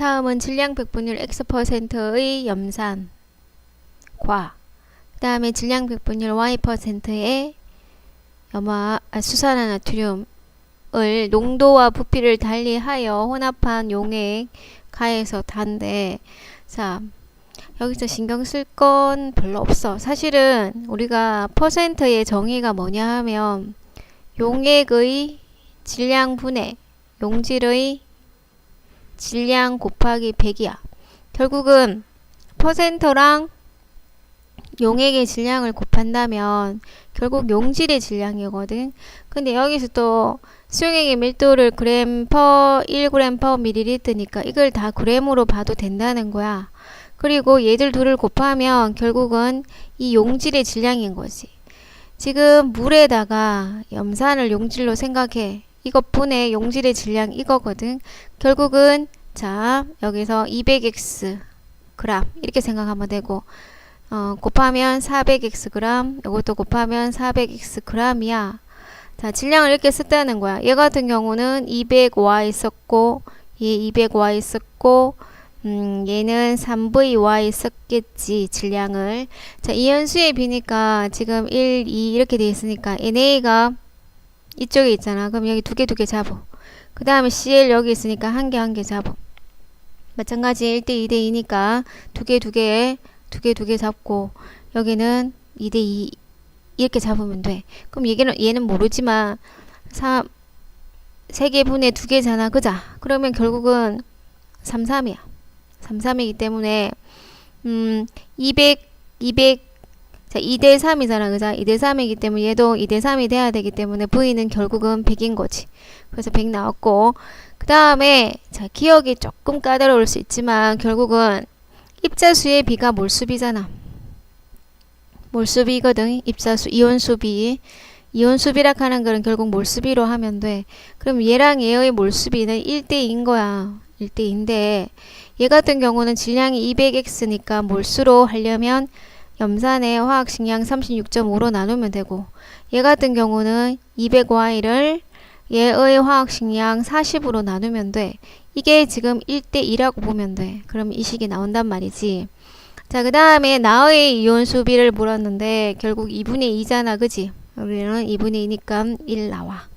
다음은 질량 백분율 X%의 염산 과 그 다음에 질량 백분율 Y%의 염화 아, 수산화 나트륨을 농도와 부피를 달리하여 혼합한 용액 가에서 단데 자 여기서 신경 쓸 건 별로 없어. 사실은 우리가 퍼센트의 정의가 뭐냐 하면 용액의 질량 분해, 용질의 질량 곱하기 100이야. 결국은 퍼센트랑 용액의 질량을 곱한다면 결국 용질의 질량이거든. 근데 여기서 또 수용액의 밀도를 그램 퍼 1g 퍼 밀리리터니까 이걸 다 그램으로 봐도 된다는 거야. 그리고 얘들 둘을 곱하면 결국은 이 용질의 질량인 거지. 지금 물에다가 염산을 용질로 생각해. 이것 분의 용질의 질량 이거거든. 결국은 자 여기서 200x 그램 이렇게 생각하면 되고 어, 곱하면 400x 그램 이것도 곱하면 400x 그램이야. 자 질량을 이렇게 썼다는 거야. 얘 같은 경우는 200y 썼고 얘 200y 썼고 음, 얘는 3VY 썼겠지, 질량을. 자, 이연수에 비니까 지금 1, 2 이렇게 돼 있으니까 NA가 이쪽에 있잖아. 그럼 여기 두 개 두 개 잡어. 그 다음에 CL 여기 있으니까 한 개 한 개 잡어. 마찬가지 1대 2대 2니까 두 개 두 개, 두 개 두 개 잡고 여기는 2대 2 이렇게 잡으면 돼. 그럼 얘는, 얘는 모르지만 3, 3개 분의 두 개잖아. 그자? 그러면 결국은 3, 3이야. 3, 3이기 때문에 음, 200, 200, 자, 2대 3이잖아, 그자? 2대 3이기 때문에 얘도 2대 3이 돼야 되기 때문에 V는 결국은 100인 거지. 그래서 100 나왔고, 그 다음에, 자, 기억이 조금 까다로울 수 있지만, 결국은 입자수의 비가 몰수비잖아. 몰수비거든, 입자수, 이온수비. 이온수비라 하는 거는 결국 몰수비로 하면 돼. 그럼 얘랑 얘의 몰수비는 1대2인 거야. 1대2인데, 얘 같은 경우는 질량이 200x니까 몰수로 하려면 염산의 화학식량 36.5로 나누면 되고 얘 같은 경우는 200y를 얘의 화학식량 40으로 나누면 돼. 이게 지금 1대2라고 보면 돼. 그럼 이 식이 나온단 말이지. 자, 그 다음에 나의 이온 수비를 물었는데 결국 2분의 2잖아. 그지? 우리는 2분의 2니까 1 나와.